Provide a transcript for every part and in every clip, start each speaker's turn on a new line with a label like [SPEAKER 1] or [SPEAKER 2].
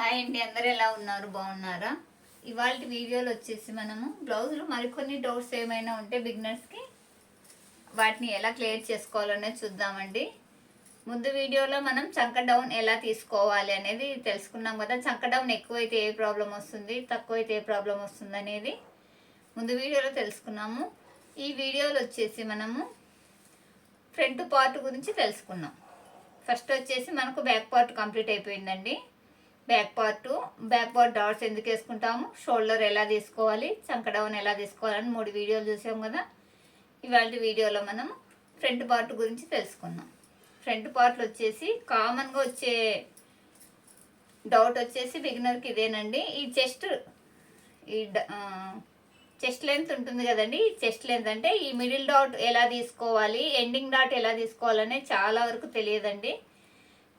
[SPEAKER 1] Hi అండి అందరు ఎలా ఉన్నారు? బాగున్నారా? ఇవాళ వీడియోలో వచ్చేసి మనము బ్లౌజులు మరికొన్ని డౌట్స్ ఏమైనా ఉంటే బిగినర్స్కి వాటిని ఎలా క్లియర్ చేసుకోవాలనేది చూద్దామండి. ముందు వీడియోలో మనం చంక డౌన్ ఎలా తీసుకోవాలి అనేది తెలుసుకున్నాం కదా. చంక డౌన్ ఎక్కువైతే ఏ ప్రాబ్లం వస్తుంది? తక్కువైతే ఏ ప్రాబ్లం వస్తుంది అనేది ముందు వీడియోలో తెలుసుకున్నాము. ఈ వీడియోలో వచ్చేసి మనము ఫ్రంట్ పార్ట్ గురించి తెలుసుకున్నాం. ఫస్ట్ వచ్చేసి మనకు బ్యాక్ పార్ట్ కంప్లీట్ అయిపోయిందండి. Back part back part dots ఎందుకు వేసుకుంటాము? షోల్డర్ ఎలా తీసుకోవాలి? చంక డౌన్ ఎలా తీసుకోవాలని మూడు వీడియోలు చూసాం కదా. ఇవాళ వీడియోలో మనం ఫ్రంట్ పార్ట్ గురించి తెలుసుకుందాం. ఫ్రంట్ పార్ట్లు వచ్చేసి కామన్గా వచ్చే డౌట్ వచ్చేసి బిగినర్కి ఇదేనండి. ఈ చెస్ట్ ఈ చెస్ట్ లెంత్ ఉంటుంది కదండి. ఈ చెస్ట్ లెంత్ అంటే ఈ మిడిల్ డాట్ ఎలా తీసుకోవాలి ఎండింగ్ డాట్ ఎలా తీసుకోవాలనే చాలా వరకు తెలియదండి.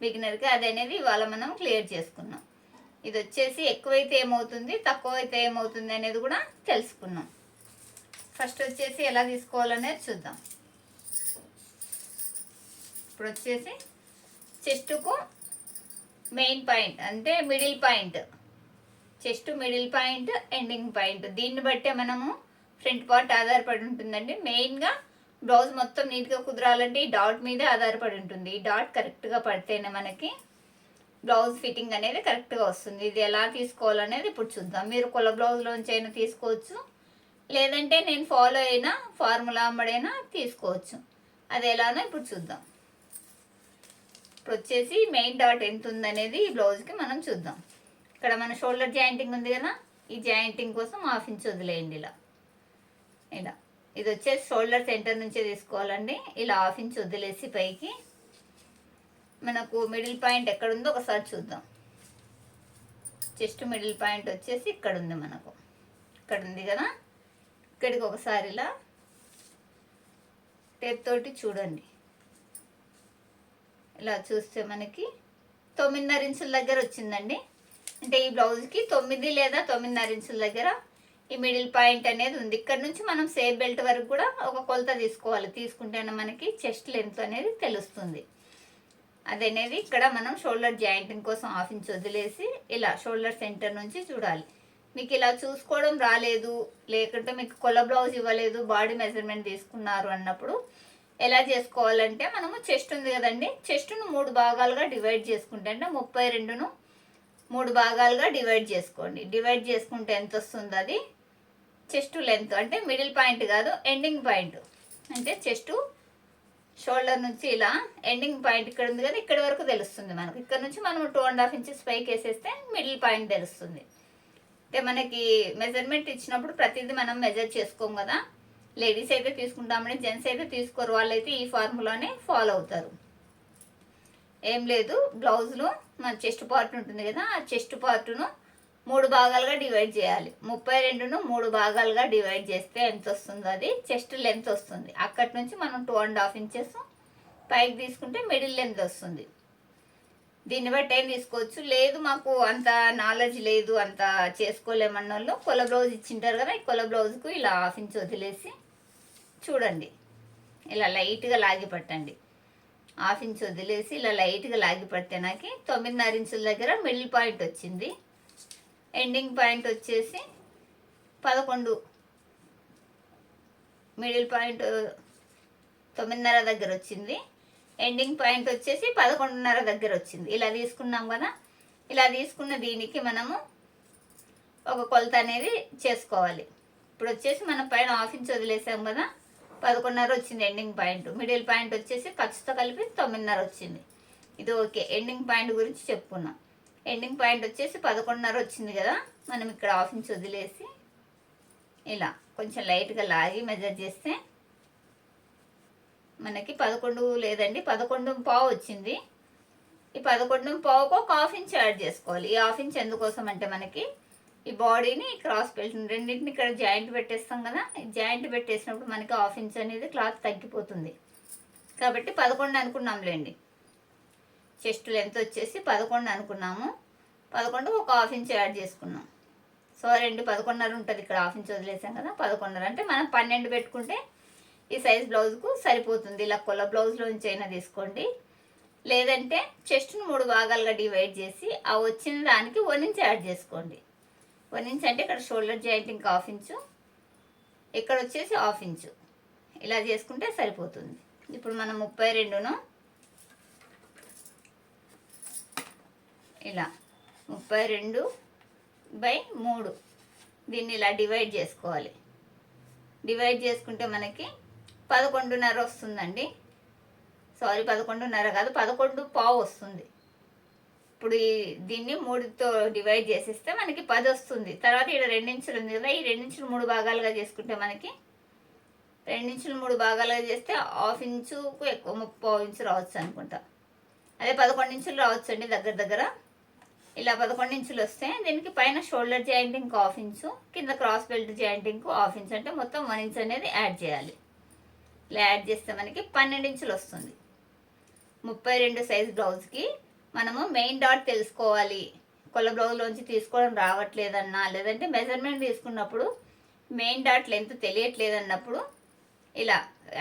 [SPEAKER 1] బిగినర్కి అది అనేది ఇవాళ మనం క్లియర్ చేసుకున్నాం. ఇది వచ్చేసి ఎక్కువైతే ఏమవుతుంది తక్కువ అయితే ఏమవుతుంది అనేది కూడా తెలుసుకున్నాం. ఫస్ట్ వచ్చేసి ఎలా తీసుకోవాలనేది చూద్దాం. ఇప్పుడు వచ్చేసి చెస్టుకు మెయిన్ పాయింట్ అంటే middle point. Chest middle point ending point. దీన్ని బట్టే మనము ఫ్రంట్ పార్ట్ ఆధారపడి ఉంటుందండి. మెయిన్గా బ్లౌజ్ మొత్తం నీట్గా కుదరాలంటే ఈ డాట్ మీదే ఆధారపడి ఉంటుంది. ఈ డాట్ కరెక్ట్గా పడితేనే మనకి బ్లౌజ్ ఫిట్టింగ్ అనేది కరెక్ట్గా వస్తుంది. ఇది ఎలా తీసుకోవాలనేది ఇప్పుడు చూద్దాం. మీరు కొల బ్లౌజ్లోంచి అయినా తీసుకోవచ్చు. లేదంటే నేను ఫాలో అయినా ఫార్ములా అమ్మడైనా తీసుకోవచ్చు. అది ఎలానో ఇప్పుడు చూద్దాం. ఇప్పుడు వచ్చేసి మెయిన్ డాట్ ఎంత ఉందనేది ఈ బ్లౌజ్కి మనం చూద్దాం. ఇక్కడ మన షోల్డర్ జాయింటింగ్ ఉంది కదా? ఈ జాయింటింగ్ కోసం హాఫ్ ఇంచ్ వదిలేయండి ఇలా. ఇలా. ఇది వచ్చేసి షోల్డర్ సెంటర్ నుంచే తీసుకోవాలండి. ఇలా హాఫ్ ఇంచ్ వదిలేసి పైకి మనకు మిడిల్ పాయింట్ ఎక్కడ ఉందో ఒకసారి చూద్దాం. చెస్ట్ మిడిల్ పాయింట్ వచ్చేసి ఇక్కడ ఉంది మనకు. ఇక్కడ ఉంది కదా? ఇక్కడికి ఒకసారి ఇలా టేప్ తోటి చూడండి. ఇలా చూస్తే మనకి తొమ్మిదిన్నర ఇంచుల దగ్గర వచ్చిందండి. అంటే ఈ బ్లౌజ్కి తొమ్మిది లేదా తొమ్మిదిన్నర ఇంచుల దగ్గర ఈ మిడిల్ పాయింట్ అనేది ఉంది. ఇక్కడ నుంచి మనం సేఫ్ బెల్ట్ వరకు కూడా ఒక కొలత తీసుకోవాలి. తీసుకుంటేనే మనకి చెస్ట్ లెంత్ అనేది తెలుస్తుంది. అదనేది ఇక్కడ మనం షోల్డర్ జాయింటింగ్ కోసం హాఫ్ ఇంచ్ వదిలేసి ఇలా షోల్డర్ సెంటర్ నుంచి చూడాలి. మీకు ఇలా చూసుకోవడం రాలేదు. లేకుంటే మీకు కొల బ్లౌజ్ ఇవ్వలేదు. బాడీ మెజర్మెంట్ తీసుకున్నారు అన్నప్పుడు ఎలా చేసుకోవాలంటే మనము చెస్ట్ ఉంది కదండి. చెస్ట్ను మూడు భాగాలుగా డివైడ్ చేసుకుంటే అంటే ముప్పై రెండును మూడు భాగాలుగా డివైడ్ చేసుకోండి. డివైడ్ చేసుకుంటే ఎంత వస్తుంది అది? చెస్ట్ లెంత్ అంటే మిడిల్ పాయింట్ కాదు ఎండింగ్ పాయింట్. అంటే చెస్ట్ షోల్డర్ నుంచి ఇలా ఎండింగ్ పాయింట్ ఇక్కడ ఉంది కదా ఇక్కడ వరకు తెలుస్తుంది మనకు. ఇక్కడ నుంచి మనం టూ అండ్ హాఫ్ ఇంచెస్ పైకి వేసేస్తే మిడిల్ పాయింట్ తెలుస్తుంది. అంటే మనకి మెజర్మెంట్ ఇచ్చినప్పుడు ప్రతిదీ మనం మెజర్ చేసుకోం కదా. లేడీస్ అయితే తీసుకుంటామని జెంట్స్ అయితే తీసుకోరు. వాళ్ళైతే ఈ ఫార్ములానే ఫాలో అవుతారు. ఏం లేదు బ్లౌజ్లో మన చెస్ట్ పార్ట్ ఉంటుంది కదా ఆ చెస్ట్ పార్ట్ను మూడు భాగాలుగా డివైడ్ చేయాలి. ముప్పై రెండును మూడు భాగాలుగా డివైడ్ చేస్తే ఎంత వస్తుందో అది? చెస్ట్ లెంత్ వస్తుంది. అక్కడి నుంచి మనం టూ అండ్ హాఫ్ ఇంచెస్ పైకి తీసుకుంటే మిడిల్ లెంత్ వస్తుంది. దీన్ని బట్టి ఏం తీసుకోవచ్చు? లేదు మాకు అంత నాలెడ్జ్ లేదు అంత చేసుకోలేమన్న వాళ్ళు కొల బ్లౌజ్ ఇచ్చింటారు కదా ఈ కొల బ్లౌజ్కు ఇలా హాఫ్ ఇంచ్ వదిలేసి చూడండి. ఇలా లైట్గా లాగి పట్టండి. హాఫ్ ఇంచ్ వదిలేసి ఇలా లైట్గా లాగి పడితే నాకు తొమ్మిదిన్నర ఇంచుల దగ్గర మిడిల్ పాయింట్ వచ్చింది. ఎండింగ్ పాయింట్ వచ్చేసి పదకొండు. మిడిల్ పాయింట్ uh, తొమ్మిదిన్నర దగ్గర వచ్చింది. ఎండింగ్ పాయింట్ వచ్చేసి పదకొండున్నర దగ్గర వచ్చింది. ఇలా తీసుకున్నాం కదా. ఇలా తీసుకున్న దీనికి మనము ఒక కొలత అనేది చేసుకోవాలి. ఇప్పుడు వచ్చేసి మనం పైన హాఫ్ ఇంచ్ వదిలేసాం కదా. పదకొండున్నర వచ్చింది ఎండింగ్ పాయింట్ మిడిల్ పాయింట్ వచ్చేసి ఖర్చుతో కలిపి తొమ్మిదిన్నర వచ్చింది. ఇది ఓకే. ఎండింగ్ పాయింట్ గురించి చెప్పుకున్నాం. ఎండింగ్ పాయింట్ వచ్చేసి పదకొండున్నర వచ్చింది కదా? మనం ఇక్కడ హాఫ్ ఇంచ్ వదిలేసి ఇలా కొంచెం లైట్గా లాగి మెజర్ చేస్తే మనకి పదకొండు లేదండి పదకొండు పావు వచ్చింది. ఈ పదకొండు పావుకు ఒక హాఫ్ ఇంచ్ యాడ్ చేసుకోవాలి. ఈ హాఫ్ ఇంచ్ ఎందుకోసం అంటే మనకి ఈ బాడీని క్రాస్ బెల్ట్ రెండింటిని ఇక్కడ జాయింట్ పెట్టేస్తాం కదా? జాయింట్ పెట్టేసినప్పుడు మనకి హాఫ్ ఇంచ్ అనేది క్లాత్ తగ్గిపోతుంది. కాబట్టి పదకొండు అనుకున్నాంలేండి. చెస్ట్ లెంత్ వచ్చేసి పదకొండు అనుకున్నాము. పదకొండు ఒక హాఫ్ ఇంచ్ యాడ్ చేసుకున్నాం. సో రెండు పదకొండున్నర ఉంటుంది ఇక్కడ హాఫ్ ఇంచ్ వదిలేసాం కదా పదకొండున్నర. అంటే మనం పన్నెండు పెట్టుకుంటే ఈ సైజ్ బ్లౌజ్కు సరిపోతుంది. ఇలా కొల్ల బ్లౌజ్లోంచి అయినా తీసుకోండి. లేదంటే చెస్ట్ను మూడు భాగాలుగా డివైడ్ చేసి ఆ వచ్చిన దానికి వన్ ఇంచ్ యాడ్ చేసుకోండి. వన్ ఇంచ్ అంటే ఇక్కడ షోల్డర్ జాయింట్ ఇంకా హాఫ్ ఇంచు. ఇక్కడ వచ్చేసి హాఫ్ ఇంచు. ఇలా చేసుకుంటే సరిపోతుంది. ఇప్పుడు మనం ముప్పై రెండును ఇలా ముప్పై రెండు బై మూడు. దీన్ని ఇలా డివైడ్ చేసుకోవాలి. డివైడ్ చేసుకుంటే మనకి పదకొండున్నర వస్తుందండి. సారీ పదకొండున్నర కాదు పదకొండు పావు వస్తుంది. ఇప్పుడు ఈ దీన్ని మూడుతో డివైడ్ చేసేస్తే మనకి పది వస్తుంది. తర్వాత ఇక్కడ రెండించులు ఉంది కదా ఈ రెండించులు మూడు భాగాలుగా చేసుకుంటే మనకి రెండించులు మూడు భాగాలుగా చేస్తే హాఫ్ ఇంచుకు ఎక్కువ ముప్పై ఇంచు రావచ్చు అనుకుంటా. అదే పదకొండు ఇంచులు రావచ్చు అండి దగ్గర దగ్గర. ఇలా పదకొండు ఇంచులు వస్తే దీనికి పైన షోల్డర్ జాయింటింగ్ హాఫ్ ఇంచు కింద cross belt jointing half inch. అంటే మొత్తం వన్ ఇంచ్ అనేది యాడ్ చేయాలి. ఇలా యాడ్ చేస్తే మనకి పన్నెండు ఇంచులు వస్తుంది. ముప్పై రెండు సైజ్ బ్లౌజ్కి మనము మెయిన్ డాట్ తెలుసుకోవాలి. కొల్ల బ్లౌజ్లోంచి తీసుకోవడం రావట్లేదన్నా లేదంటే మెజర్మెంట్ తీసుకున్నప్పుడు మెయిన్ డాట్ లెంత్ తెలియట్లేదన్నప్పుడు ఇలా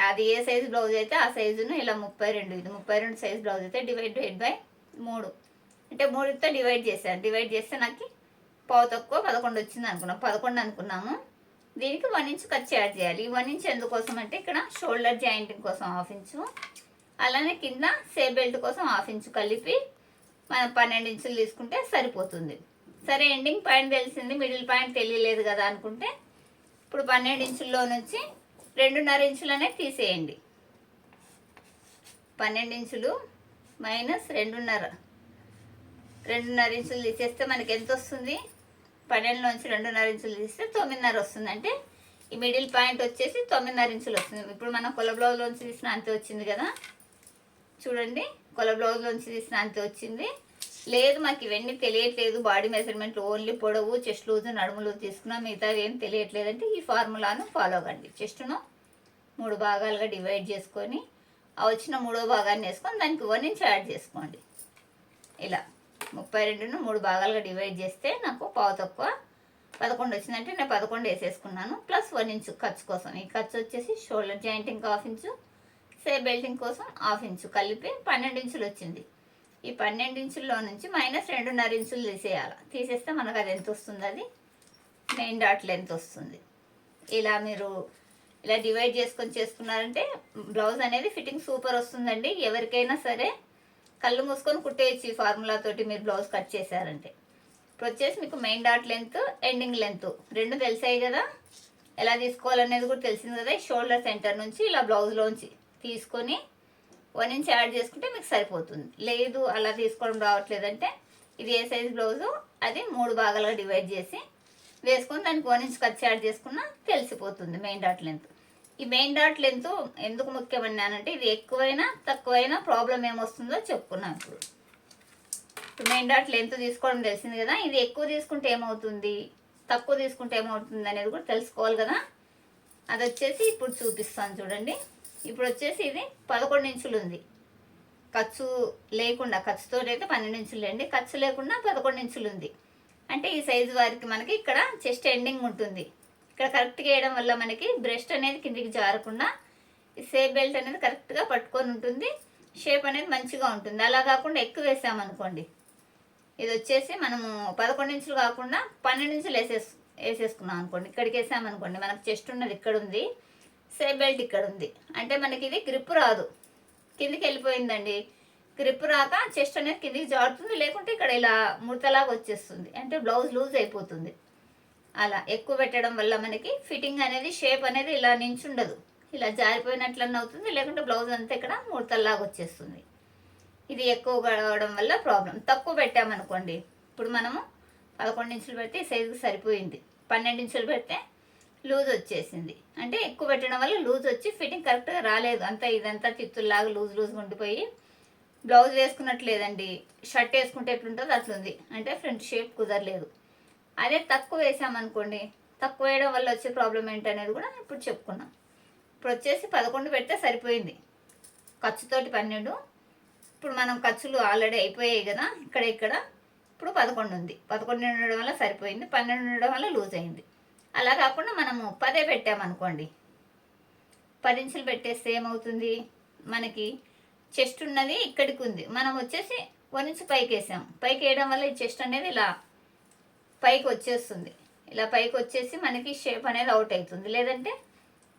[SPEAKER 1] అది ఏ సైజ్ బ్లౌజ్ అయితే ఆ సైజును ఇలా ముప్పై రెండు ఇది ముప్పై రెండు సైజ్ బ్లౌజ్ అయితే డివైడ్ బై మూడు. అంటే మూడుతో డివైడ్ చేశాను డివైడ్ చేస్తే నాకు పావు తక్కువ పదకొండు వచ్చింది అనుకున్నాం. పదకొండు అనుకున్నాము. దీనికి వన్ ఇంచ్ ఖర్చు యాడ్ చేయాలి. ఈ వన్ ఇంచ్ ఎందుకోసం అంటే ఇక్కడ షోల్డర్ జాయింటింగ్ కోసం హాఫ్ ఇంచు అలానే కింద సేప్ బెల్ట్ కోసం హాఫ్ ఇంచు కలిపి మనం పన్నెండు ఇంచులు తీసుకుంటే సరిపోతుంది. సరే ఎండింగ్ పాయింట్ తెలిసింది. మిడిల్ పాయింట్ తెలియలేదు కదా అనుకుంటే ఇప్పుడు పన్నెండు ఇంచుల్లో నుంచి రెండున్నర ఇంచులనే తీసేయండి. పన్నెండు ఇంచులు మైనస్ రెండున్నర. రెండున్నర ఇంచులు తీసేస్తే మనకి ఎంత వస్తుంది? పన్నెండు నుంచి రెండున్నర ఇంచులు తీస్తే తొమ్మిదిన్నర వస్తుంది. అంటే ఈ మిడిల్ పాయింట్ వచ్చేసి తొమ్మిదిన్నర ఇంచులు వస్తుంది. ఇప్పుడు మనం కొల బ్లౌజ్లోంచి తీసిన అంతే వచ్చింది కదా? చూడండి. కొల బ్లౌజ్లోంచి తీసిన అంతే వచ్చింది. లేదు మాకు ఇవన్నీ తెలియట్లేదు. బాడీ మెజర్మెంట్ ఓన్లీ పొడవు చెస్ట్ లూజ్ నడుములు తీసుకున్నాం. మిగతా ఏం తెలియట్లేదు అంటే ఈ ఫార్ములాను ఫాలో అవ్వండి చెస్ట్ను మూడు భాగాలుగా డివైడ్ చేసుకొని ఆ వచ్చిన మూడో భాగాన్ని వేసుకొని దానికి వన్ ఇంచ్ యాడ్ చేసుకోండి. ఇలా. ముప్పై రెండును మూడు భాగాలుగా డివైడ్ చేస్తే నాకు పావు తక్కువ పదకొండు వచ్చిందంటే నేను పదకొండు వేసేసుకున్నాను. ప్లస్ వన్ ఇంచు ఖర్చు కోసం. ఈ ఖర్చు వచ్చేసి షోల్డర్ జాయింటింగ్ హాఫ్ ఇంచు సే బెల్టింగ్ కోసం హాఫ్ ఇంచు కలిపి పన్నెండు ఇంచులు వచ్చింది. ఈ పన్నెండు ఇంచుల్లో నుంచి మైనస్ రెండున్నర ఇంచులు తీసేయాలి. తీసేస్తే మనకు అది ఎంత వస్తుంది అది? మెయిన్ డాట్ లెంత్ వస్తుంది. ఇలా మీరు ఇలా డివైడ్ చేసుకొని చేసుకున్నారంటే బ్లౌజ్ అనేది ఫిట్టింగ్ సూపర్ వస్తుందండి. ఎవరికైనా సరే కళ్ళు మూసుకొని కుట్టేయచ్చు ఈ ఫార్ములా తోటి మీరు బ్లౌజ్ కట్ చేశారంటే. ఇప్పుడు వచ్చేసి మీకు main dot length ending length. రెండు తెలిసాయి కదా? ఎలా తీసుకోవాలనేది కూడా తెలిసింది కదా? ఈ షోల్డర్ సెంటర్ నుంచి ఇలా బ్లౌజ్లోంచి తీసుకొని వన్ ఇంచ్ యాడ్ చేసుకుంటే మీకు సరిపోతుంది. లేదు అలా తీసుకోవడం రావట్లేదంటే ఇది ఏ సైజ్ బ్లౌజు? అది మూడు భాగాలుగా డివైడ్ చేసి వేసుకొని దానికి వన్ ఇంచ్ ఖర్చు యాడ్ చేసుకున్నా తెలిసిపోతుంది మెయిన్ డాట్ లెంత్. ఈ మెయిన్ డాట్ లెంత్ ఎందుకు ముఖ్యమన్నానంటే ఇది ఎక్కువైనా తక్కువైనా ప్రాబ్లం ఏమొస్తుందో చెప్పుకున్నాం ఇప్పుడు. ఇప్పుడు మెయిన్ డాట్ లెంత్ తీసుకోవడం తెలిసింది కదా ఇది ఎక్కువ తీసుకుంటే ఏమవుతుంది తక్కువ తీసుకుంటే ఏమవుతుంది అనేది కూడా తెలుసుకోవాలి కదా. అది వచ్చేసి ఇప్పుడు చూపిస్తాను చూడండి. ఇప్పుడు వచ్చేసి ఇది పదకొండు ఇంచులు ఉంది. ఖర్చు లేకుండా ఖర్చుతో అయితే పన్నెండు ఇంచులు అండి. ఖర్చు లేకుండా పదకొండు ఇంచులు ఉంది. అంటే ఈ సైజు వారికి మనకి ఇక్కడ చెస్ట్ ఎండింగ్ ఉంటుంది. ఇక్కడ కరెక్ట్గా వేయడం వల్ల మనకి బ్రెస్ట్ అనేది కిందికి జారకుండా ఈ బెల్ట్ అనేది కరెక్ట్గా పట్టుకొని ఉంటుంది. షేప్ అనేది మంచిగా ఉంటుంది. అలా కాకుండా ఎక్కువ వేసామనుకోండి ఇది వచ్చేసి మనము పదకొండు ఇంచులు కాకుండా పన్నెండు ఇంచులు వేసేసు వేసేసుకున్నాం అనుకోండి. ఇక్కడికి వేసామనుకోండి మనకు చెస్ట్ ఉన్నది ఇక్కడ ఉంది. సేఫ్ బెల్ట్ ఇక్కడ ఉంది. అంటే మనకి ఇది గ్రిప్ రాదు. కిందికి వెళ్ళిపోయిందండి. గ్రిప్ రాక చెస్ట్ అనేది కిందికి జారుతుంది. లేకుంటే ఇక్కడ ఇలా ముడతలాగా వచ్చేస్తుంది. అంటే బ్లౌజ్ లూజ్ అయిపోతుంది. అలా ఎక్కువ పెట్టడం వల్ల మనకి ఫిట్టింగ్ అనేది షేప్ అనేది ఇలా నించుండదు ఇలా జారిపోయినట్లన్న అవుతుంది లేకుంటే బ్లౌజ్ అంతా ఇక్కడ ముడతల్లాగా వచ్చేస్తుంది. ఇది ఎక్కువ గడవడం వల్ల ప్రాబ్లం. తక్కువ పెట్టామనుకోండి ఇప్పుడు మనము పదకొండు ఇంచులు పెడితే ఈ సైజుకి సరిపోయింది. పన్నెండు ఇంచులు పెడితే లూజ్ వచ్చేసింది. అంటే ఎక్కువ పెట్టడం వల్ల లూజ్ వచ్చి ఫిట్టింగ్ కరెక్ట్గా రాలేదు. అంతా ఇదంతా చిత్తుల్లాగా లూజ్ లూజ్గా ఉండిపోయి బ్లౌజ్ వేసుకున్నట్లేదండి. షర్ట్ వేసుకుంటే ఎట్లుంటుందో అట్లుంది. అంటే ఫ్రంట్ షేప్ కుదరలేదు. అదే తక్కువ వేసామనుకోండి తక్కువ వేయడం వల్ల వచ్చే ప్రాబ్లం ఏంటనేది కూడా ఇప్పుడు చెప్పుకున్నాం. ఇప్పుడు వచ్చేసి పదకొండు పెడితే సరిపోయింది. ఖర్చుతోటి పన్నెండు. ఇప్పుడు మనం ఖర్చులు ఆల్రెడీ అయిపోయాయి కదా ఇక్కడ ఇక్కడ. ఇప్పుడు పదకొండు ఉంది. పదకొండు ఉండడం వల్ల సరిపోయింది పన్నెండు ఉండడం వల్ల లూజ్ అయింది. అలా కాకుండా మనము పదే పెట్టామనుకోండి పది ఇంచులు పెట్టేస్తే ఏమవుతుంది? మనకి చెస్ట్ ఉన్నది ఇక్కడికి ఉంది. మనం వచ్చేసి వన్ ఇంచు పైకి వేసాం. పైకి వేయడం వల్ల ఈ చెస్ట్ అనేది ఇలా పైకి వచ్చేస్తుంది ఇలా పైకి వచ్చేసి మనకి షేప్ అనేది అవుట్ అవుతుంది. లేదంటే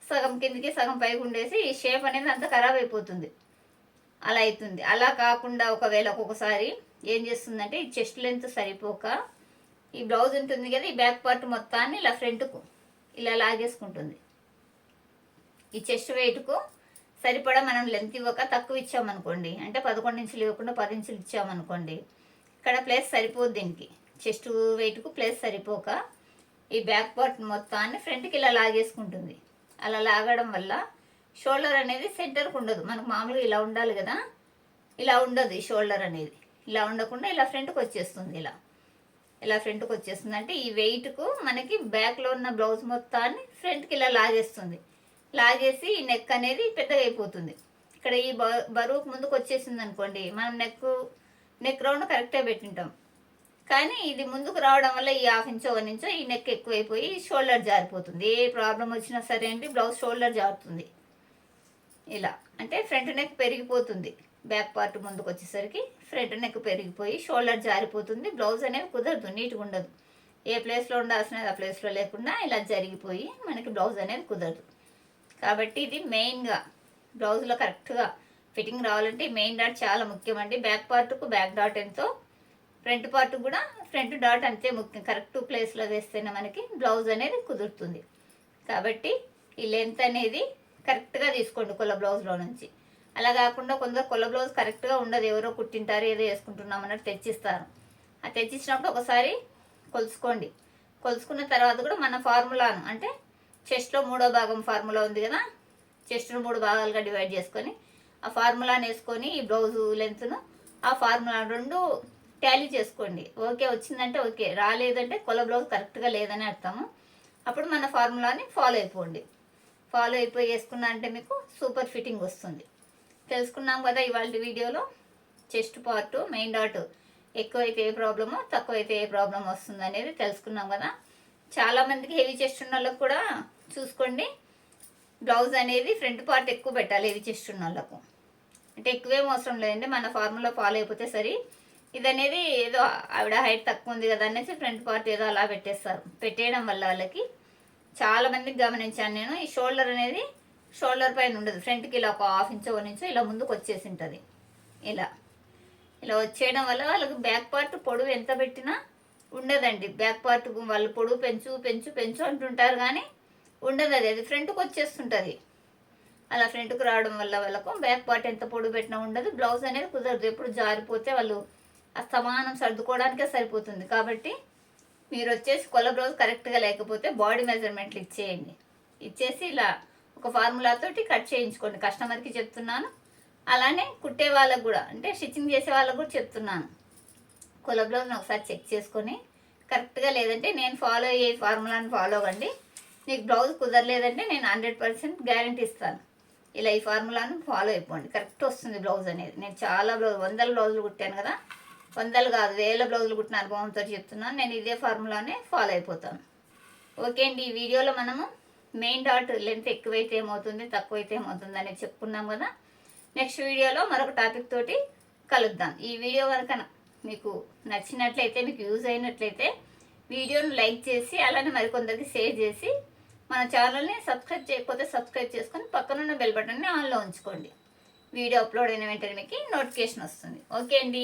[SPEAKER 1] సగం కిందకి సగం పైకి ఉండేసి ఈ షేప్ అనేది అంత ఖరాబ్ అయిపోతుంది. అలా అవుతుంది. అలా కాకుండా ఒకవేళ ఒక్కొక్కసారి ఏం చేస్తుందంటే ఈ చెస్ట్ లెంత్ సరిపోక ఈ బ్లౌజ్ ఉంటుంది కదా ఈ బ్యాక్ పార్ట్ మొత్తాన్ని ఇలా ఫ్రంట్కు ఇలా లాగేసుకుంటుంది. ఈ చెస్ట్ వెయిట్కు సరిపడా మనం లెంత్ ఇవ్వక తక్కువ ఇచ్చామనుకోండి అంటే పదకొండు ఇంచులు ఇవ్వకుండా పది ఇంచులు ఇచ్చామనుకోండి ఇక్కడ ప్లేస్ సరిపోదు దీనికి. చెస్ట్ వెయిట్కు ప్లేస్ సరిపోక ఈ బ్యాక్ పార్ట్ మొత్తాన్ని ఫ్రంట్కి ఇలా లాగేసుకుంటుంది. అలా లాగడం వల్ల షోల్డర్ అనేది సెంటర్కి ఉండదు. మనకు మామూలుగా ఇలా ఉండాలి కదా? ఇలా ఉండదు ఈ షోల్డర్ అనేది. ఇలా ఉండకుండా ఇలా ఫ్రంట్కి వచ్చేస్తుంది ఇలా. ఇలా ఫ్రంట్కి వచ్చేస్తుంది. అంటే ఈ వెయిట్కు మనకి బ్యాక్లో ఉన్న బ్లౌజ్ మొత్తాన్ని ఫ్రంట్కి ఇలా లాగేస్తుంది. లాగేసి ఈ నెక్ అనేది పెద్దగా అయిపోతుంది. ఇక్కడ ఈ బ- బరువుకు ముందుకు వచ్చేసింది అనుకోండి మనం నెక్ నెక్ రౌండ్ కరెక్టే పెట్టింటాం. కానీ ఇది ముందుకు రావడం వల్ల ఈ హాఫ్ ఇంచో వన్ ఇంచో ఈ నెక్ ఎక్కువైపోయి షోల్డర్ జారిపోతుంది. ఏ ప్రాబ్లం వచ్చినా సరే అండి బ్లౌజ్ షోల్డర్ జారుతుంది. ఇలా. అంటే ఫ్రంట్ నెక్ పెరిగిపోతుంది. బ్యాక్ పార్ట్ ముందుకు వచ్చేసరికి ఫ్రంట్ నెక్ పెరిగిపోయి షోల్డర్ జారిపోతుంది. బ్లౌజ్ అనేది కుదరదు నీట్గా ఉండదు. ఏ ప్లేస్లో ఉండాల్సినది ఆ ప్లేస్లో లేకుండా ఇలా జరిగిపోయి మనకి బ్లౌజ్ అనేది కుదరదు. కాబట్టి ఇది మెయిన్గా బ్లౌజ్లో కరెక్ట్గా ఫిట్టింగ్ రావాలంటే మెయిన్ డాట్ చాలా ముఖ్యమండి బ్యాక్ పార్ట్కు బ్యాక్ డాట్ ఎంతో ఫ్రంట్ పార్ట్ కూడా ఫ్రంట్ డాట్ అంతే ముఖ్యం. కరెక్ట్ ప్లేస్లో వేస్తేనే మనకి బ్లౌజ్ అనేది కుదురుతుంది. కాబట్టి ఈ లెంత్ అనేది కరెక్ట్గా తీసుకోండి కొల్ల బ్లౌజ్లో నుంచి. అలా కాకుండా కొందరు కొల్ల బ్లౌజ్ కరెక్ట్గా ఉండదు. ఎవరో కుట్టింటారు ఏదో వేసుకుంటున్నాం అన్నట్టు తెచ్చిస్తారు. ఆ తెచ్చిచ్చినప్పుడు ఒకసారి కొలుసుకోండి కొలుసుకున్న తర్వాత కూడా మన ఫార్ములాను అంటే చెస్ట్లో మూడో భాగం ఫార్ములా ఉంది కదా చెస్ట్ను మూడు భాగాలుగా డివైడ్ చేసుకొని ఆ ఫార్ములాను వేసుకొని ఈ బ్లౌజు లెంత్ను ఆ ఫార్ములా రెండు టాలీ చేసుకోండి. ఓకే వచ్చిందంటే ఓకే. రాలేదంటే కొల బ్లౌజ్ కరెక్ట్గా లేదని అర్థము. అప్పుడు మన ఫార్ములాని ఫాలో అయిపోండి. ఫాలో అయిపోయి వేసుకున్నా అంటే మీకు సూపర్ ఫిట్టింగ్ వస్తుంది. తెలుసుకున్నాం కదా ఇవాళ వీడియోలో చెస్ట్ పార్ట్ మెయిన్ డాట్ ఎక్కువైతే ఏ ప్రాబ్లమో తక్కువైతే ఏ ప్రాబ్లం వస్తుంది అనేది తెలుసుకున్నాం కదా. చాలామందికి హెవీ చెస్ట్ ఉన్న వాళ్ళకు కూడా చూసుకోండి. బ్లౌజ్ అనేది ఫ్రంట్ పార్ట్ ఎక్కువ పెట్టాలి హెవీ చెస్ట్ ఉన్న వాళ్ళకు అంటే ఎక్కువేం అవసరం లేదండి. మన ఫార్ములా ఫాలో అయిపోతే సరి. ఇది అనేది ఏదో ఆవిడ హైట్ తక్కువ ఉంది కదా అనేసి ఫ్రంట్ పార్ట్ ఏదో అలా పెట్టేస్తారు. పెట్టేయడం వల్ల వాళ్ళకి చాలా మందికి గమనించాను నేను. ఈ షోల్డర్ అనేది షోల్డర్ పైన ఉండదు. ఫ్రంట్కి ఇలా ఒక హాఫ్ ఇంచ్ వన్ ఇంచ్ ఇలా ముందుకు వచ్చేసి ఉంటుంది ఇలా. ఇలా వచ్చేయడం వల్ల వాళ్ళకి బ్యాక్ పార్ట్ పొడవు ఎంత పెట్టినా ఉండదండి. బ్యాక్ పార్ట్ వాళ్ళు పొడవు పెంచు పెంచు పెంచు అంటుంటారు కానీ ఉండదు అది. అది ఫ్రంట్కి వచ్చేస్తుంటుంది. అలా ఫ్రంట్కి రావడం వల్ల వాళ్ళకు బ్యాక్ పార్ట్ ఎంత పొడవు పెట్టినా ఉండదు. బ్లౌజ్ అనేది కుదరదు. ఎప్పుడు జారిపోతే వాళ్ళు సమానం సర్దుకోవడానికే సరిపోతుంది. కాబట్టి మీరు వచ్చేసి కొల్ల బ్లౌజ్ కరెక్ట్గా లేకపోతే బాడీ మెజర్మెంట్లు ఇచ్చేయండి. ఇచ్చేసి ఇలా ఒక ఫార్ములాతోటి కట్ చేయించుకోండి. కస్టమర్కి చెప్తున్నాను. అలానే కుట్టే వాళ్ళకు కూడా అంటే స్టిచ్చింగ్ చేసే వాళ్ళకు కూడా చెప్తున్నాను. కొల బ్లౌజ్ని ఒకసారి చెక్ చేసుకొని కరెక్ట్గా లేదంటే నేను ఫాలో అయ్యే ఫార్ములాని ఫాలో అవ్వండి. నీకు బ్లౌజ్ కుదరలేదంటే నేను హండ్రెడ్ పర్సెంట్ గ్యారంటీ ఇస్తాను. ఇలా ఈ ఫార్ములాను ఫాలో అయిపోండి. కరెక్ట్ వస్తుంది బ్లౌజ్ అనేది. నేను చాలా బ్లౌజ్ వందల బ్లౌజులు కుట్టాను కదా. వందలు కాదు వేల బ్లౌజులు కుట్టిన అనుభవంతో చెప్తున్నాను. నేను ఇదే ఫార్ములానే ఫాలో అయిపోతాను. ఓకే అండి ఈ వీడియోలో మనము మెయిన్ డాట్ లెంత్ ఎక్కువైతే ఏమవుతుంది తక్కువైతే ఏమవుతుంది అనేది చెప్పుకున్నాం కదా. నెక్స్ట్ వీడియోలో మరొక టాపిక్ తోటి కలుద్దాం. ఈ వీడియో కనుక మీకు నచ్చినట్లయితే మీకు యూజ్ అయినట్లయితే వీడియోను లైక్ చేసి అలానే మరికొందరికి షేర్ చేసి మన ఛానల్ని సబ్స్క్రైబ్ చేయకపోతే సబ్స్క్రైబ్ చేసుకొని పక్కనున్న బెల్ బటన్ని ఆన్లో ఉంచుకోండి. వీడియో అప్లోడ్ అయిన వెంటనే మీకు నోటిఫికేషన్ వస్తుంది. ఓకే అండి.